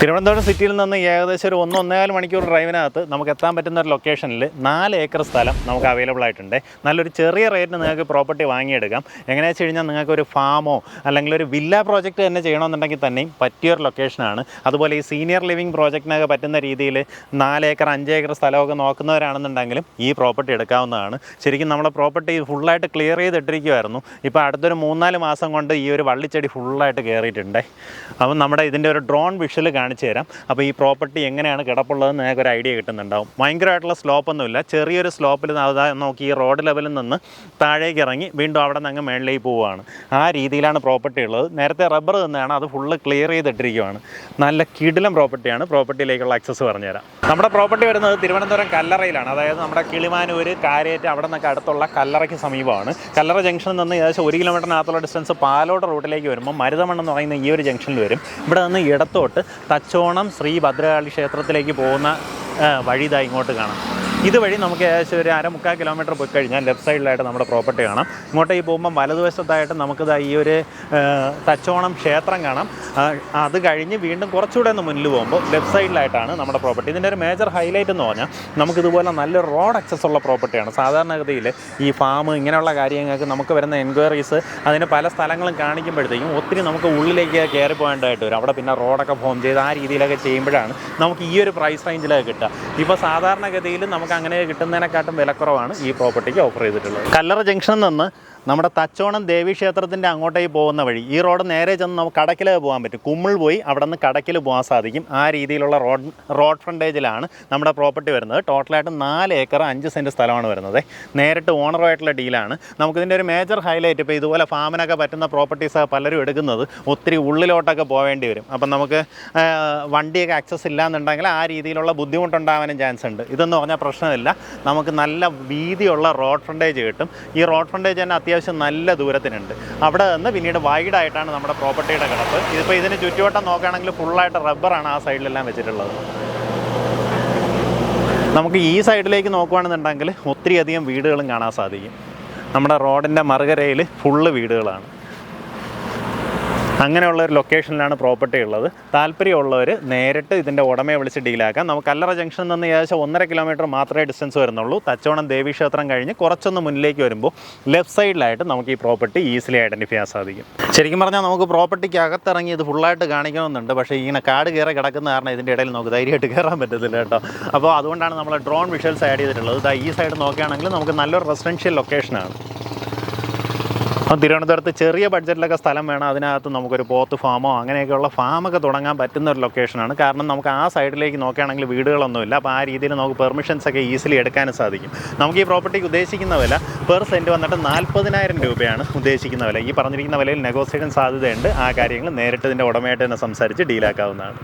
തിരുവനന്തപുരം സിറ്റിയിൽ നിന്ന് ഏകദേശം ഒരു ഒന്ന് മണിക്കൂർ ഡ്രൈവിനകത്ത് നമുക്ക് എത്താൻ പറ്റുന്ന ഒരു ലൊക്കേഷനിൽ നാല് ഏക്കർ സ്ഥലം നമുക്ക് അവൈലബിൾ ആയിട്ടുണ്ട്. നല്ലൊരു ചെറിയ റേറ്റിന് നിങ്ങൾക്ക് പ്രോപ്പർട്ടി വാങ്ങിയെടുക്കാം. എങ്ങനെയാണെന്ന് വെച്ച് കഴിഞ്ഞാൽ നിങ്ങൾക്ക് ഒരു ഫാമോ അല്ലെങ്കിൽ ഒരു വില്ല പ്രോജക്റ്റ് തന്നെ ചെയ്യണമെന്നുണ്ടെങ്കിൽ തന്നെയും പറ്റിയൊരു ലൊക്കേഷനാണ് അതുപോലെ ഈ സീനിയർ ലിവിങ് പ്രോജക്റ്റിനൊക്കെ പറ്റുന്ന രീതിയിൽ നാല് ഏക്കർ അഞ്ച് ഏക്കർ സ്ഥലമൊക്കെ നോക്കുന്നവരാണെന്നുണ്ടെങ്കിലും ഈ പ്രോപ്പർട്ടി എടുക്കാവുന്നതാണ്. ശരിക്കും നമ്മുടെ പ്രോപ്പർട്ടി ഫുള്ളായിട്ട് ക്ലിയർ ചെയ്തിട്ടിരിക്കുമായിരുന്നു ഇപ്പോൾ അടുത്തൊരു മൂന്നാൽ മാസം കൊണ്ട് ഈ ഒരു വള്ളിച്ചെടി ഫുള്ളായിട്ട് കയറിയിട്ടുണ്ട് അപ്പം നമ്മുടെ ഇതിന്റെ ഒരു ഡ്രോൺ വിഷ്വൽ കാണിച്ചു തരാം. അപ്പോൾ ഈ പ്രോപ്പർട്ടി എങ്ങനെയാണ് കിടപ്പുള്ളതെന്ന് നിങ്ങൾക്ക് ഒരു ഐഡിയ കിട്ടുന്നുണ്ടാവും. ഭയങ്കരമായിട്ടുള്ള സ്ലോപ്പൊന്നുമില്ല ചെറിയൊരു സ്ലോപ്പിൽ നോക്കി ഈ റോഡ് ലെവലിൽ നിന്ന് താഴേക്ക് ഇറങ്ങി വീണ്ടും അവിടെ നിന്ന് അങ്ങ് മേളിലേക്ക് പോവുകയാണ്. ആ രീതിയിലാണ് പ്രോപ്പർട്ടി ഉള്ളത്. നേരത്തെ റബ്ബർ തന്നെയാണ്. അത് ഫുള്ള് ക്ലിയർ ചെയ്തിട്ടിരിക്കുകയാണ് നല്ല കിടിലം പ്രോപ്പർട്ടിയാണ്. പ്രോപ്പർട്ടിയിലേക്കുള്ള ആക്സസ് പറഞ്ഞുതരാം നമ്മുടെ പ്രോപ്പർട്ടി വരുന്നത് തിരുവനന്തപുരം കല്ലറയിലാണ്. അതായത് നമ്മുടെ കിളിമാനൂർ കാര്യേറ്റ് അവിടെ നിന്നൊക്കെ അടുത്തുള്ള കല്ലറയ്ക്ക് സമീപമാണ്. കല്ലറ ജംഗ്ഷനിൽ നിന്ന് ഏകദേശം ഒരു കിലോമീറ്ററിനകത്തുള്ള ഡിസ്റ്റൻസ് പാലോട് റൂട്ടിലേക്ക് വരുമ്പോൾ മരുതമണ്ണെന്ന് പറയുന്ന ഈ ഒരു ജംഗ്ഷനിൽ വരും. ഇവിടെ നിന്ന് ഇടത്തോട്ട് തച്ചോണം ശ്രീ ഭദ്രകാളി ക്ഷേത്രത്തിലേക്ക് പോകുന്ന വഴി ഇങ്ങോട്ട് കാണാം. ഇതുവഴി നമുക്ക് ഏകദേശം ഒരു അര മുക്കാൽ കിലോമീറ്റർ പോയി കഴിഞ്ഞാൽ ലെഫ്റ്റ് സൈഡിലായിട്ട് നമ്മുടെ പ്രോപ്പർട്ടി കാണാം. ഇങ്ങോട്ട് ഈ പോകുമ്പോൾ വലതുവശത്തായിട്ട് നമുക്കിത് ഈ ഒരു തച്ചോണം ക്ഷേത്രം കാണാം. അത് കഴിഞ്ഞ് വീണ്ടും കുറച്ചുകൂടെ ഒന്ന് മുന്നിൽ പോകുമ്പോൾ ലെഫ്റ്റ് സൈഡിലായിട്ടാണ് നമ്മുടെ പ്രോപ്പർട്ടി. ഇതിന്റെ ഒരു മേജർ ഹൈലൈറ്റ് എന്ന് പറഞ്ഞാൽ നമുക്കിതുപോലെ നല്ലൊരു റോഡ് അക്സസ് ഉള്ള പ്രോപ്പർട്ടിയാണ്. സാധാരണഗതിയിൽ ഈ ഫാം ഇങ്ങനെയുള്ള കാര്യങ്ങൾക്ക് നമുക്ക് വരുന്ന എൻക്വയറീസ് അതിന് പല സ്ഥലങ്ങളും കാണിക്കുമ്പോഴത്തേക്കും ഒത്തിരി നമുക്ക് ഉള്ളിലേക്ക് കയറി പോകേണ്ടതായിട്ട് വരും. അവിടെ പിന്നെ റോഡൊക്കെ ഫോം ചെയ്ത് ആ രീതിയിലൊക്കെ ചെയ്യുമ്പോഴാണ് നമുക്ക് ഈ ഒരു പ്രൈസ് റേഞ്ചിലൊക്കെ കിട്ടുക. ഇപ്പോൾ സാധാരണഗതിയിൽ നമുക്ക് അങ്ങനെ കിട്ടുന്നതിനെക്കാട്ടും വിലക്കുറവാണ് ഈ പ്രോപ്പർട്ടിക്ക് ഓഫർ ചെയ്തിട്ടുള്ളത്. കല്ലറ ജംഗ്ഷനിൽ നിന്ന് നമ്മുടെ തച്ചോണം ദേവി ക്ഷേത്രത്തിന്റെ അങ്ങോട്ടേക്ക് പോകുന്ന വഴി ഈ റോഡ് നേരെ ചെന്ന് നമുക്ക് കടക്കിൽ പോകാൻ പറ്റും. കുമ്മിൾ പോയി അവിടെ നിന്ന് കടക്കിൽ പോകാൻ സാധിക്കും. ആ രീതിയിലുള്ള റോഡ് റോഡ് ഫ്രണ്ടേജിലാണ് നമ്മുടെ പ്രോപ്പർട്ടി വരുന്നത്. ടോട്ടലായിട്ട് നാല് ഏക്കർ അഞ്ച് സെന്റ് സ്ഥലമാണ് വരുന്നത്. നേരിട്ട് ഓണറുമായിട്ടുള്ള ഡീലാണ്. നമുക്കിതിന്റെ ഒരു മേജർ ഹൈലൈറ്റ് ഇപ്പോൾ ഇതുപോലെ ഫാമിനൊക്കെ പറ്റുന്ന പ്രോപ്പർട്ടീസ് പലരും എടുക്കുന്നത് ഒത്തിരി ഉള്ളിലോട്ടൊക്കെ പോവേണ്ടി വരും. അപ്പം നമുക്ക് വണ്ടിയൊക്കെ ആക്സസ് ഇല്ലാന്നുണ്ടെങ്കിൽ ആ രീതിയിലുള്ള ബുദ്ധിമുട്ടുണ്ടാവാനും ചാൻസ് ഉണ്ട്. ഇതെന്ന് പറഞ്ഞാൽ പ്രശ്നമില്ല. നമുക്ക് നല്ല വീതിയുള്ള റോഡ് ഫ്രണ്ടേജ് കിട്ടും. ഈ റോഡ് ഫ്രണ്ടേജ് തന്നെ അത്യാവശ്യം നല്ല ദൂരത്തിനുണ്ട്. അവിടെ നിന്ന് പിന്നീട് വൈഡായിട്ടാണ് നമ്മുടെ പ്രോപ്പർട്ടിയുടെ കിടപ്പ്. ഇതിപ്പോൾ ഇതിന് ചുറ്റുവട്ടം നോക്കുകയാണെങ്കിൽ ഫുള്ളായിട്ട് റബ്ബറാണ് ആ സൈഡിലെല്ലാം വെച്ചിട്ടുള്ളത്. നമുക്ക് ഈ സൈഡിലേക്ക് നോക്കുകയാണെന്നുണ്ടെങ്കിൽ ഒത്തിരിയധികം വീടുകളും കാണാൻ സാധിക്കും. നമ്മുടെ റോഡിന്റെ മറുകരയിൽ ഫുള്ള് വീടുകളാണ്. അങ്ങനെയുള്ള ഒരു ലൊക്കേഷനിലാണ് പ്രോപ്പർട്ടി ഉള്ളത്. താല്പര്യമുള്ളവർ നേരിട്ട് ഇതിന്റെ ഉടമയെ വിളിച്ച് ഡീലാക്കാം നമുക്ക് കല്ലറ ജംഗ്ഷനിൽ നിന്ന് ഏകദേശം ഒന്നര കിലോമീറ്റർ മാത്രമേ ഡിസ്റ്റൻസ് വരുന്നുള്ളൂ. തച്ചോണം ദേവീക്ഷേത്രം കഴിഞ്ഞ് കുറച്ചൊന്ന് മുന്നിലേക്ക് വരുമ്പോൾ ലെഫ്റ്റ് സൈഡിലായിട്ട് നമുക്ക് ഈ പ്രോപ്പർട്ടി ഈസിലി ഐഡന്റിഫൈ ചെയ്യാൻ സാധിക്കും. ശരിക്കും പറഞ്ഞാൽ നമുക്ക് പ്രോപ്പർട്ടിക്ക് അകത്തിറങ്ങി ഇത് ഫുള്ളായിട്ട് കാണിക്കണമെന്നുണ്ട്. പക്ഷേ ഇങ്ങനെ കാട് കയറി കിടക്കുന്ന കാരണം ഇതിന്റെ ഇടയിൽ നമുക്ക് ധൈര്യമായിട്ട് കയറാൻ പറ്റത്തില്ല കേട്ടോ. അപ്പോൾ അതുകൊണ്ടാണ് നമ്മൾ ഡ്രോൺ വിഷൽസ് ആഡ് ചെയ്തിട്ടുള്ളത്. ഈ സൈഡ് നോക്കുകയാണെങ്കിൽ നമുക്ക് നല്ലൊരു റെസിഡൻഷ്യൽ ലൊക്കേഷനാണ് അപ്പം തിരുവനന്തപുരത്ത് ചെറിയ ബഡ്ജറ്റിലൊക്കെ സ്ഥലം വേണം. അതിനകത്ത് നമുക്കൊരു പോത്ത് ഫാമോ അങ്ങനെയൊക്കെയുള്ള ഫാമൊക്കെ തുടങ്ങാൻ പറ്റുന്ന ഒരു ലൊക്കേഷനാണ് കാരണം നമുക്ക് ആ സൈഡിലേക്ക് നോക്കുകയാണെങ്കിൽ വീടുകളൊന്നുമില്ല. അപ്പോൾ ആ രീതിയിൽ നമുക്ക് പെർമിഷൻസ് ഒക്കെ ഈസിലി എടുക്കാനും സാധിക്കും. നമുക്ക് ഈ പ്രോപ്പർട്ടിക്ക് ഉദ്ദേശിക്കുന്ന വില പെർ സെന്റ് വന്നിട്ട് നാൽപ്പതിനായിരം രൂപയാണ് ഉദ്ദേശിക്കുന്ന വില. ഈ പറഞ്ഞിരിക്കുന്ന വിലയിൽ നെഗോസിയേഷൻ സാധ്യതയുണ്ട്. ആ കാര്യങ്ങൾ നേരിട്ട് ഇതിന്റെ ഉടമയായിട്ട് തന്നെ സംസാരിച്ച് ഡീലാക്കാവുന്നതാണ്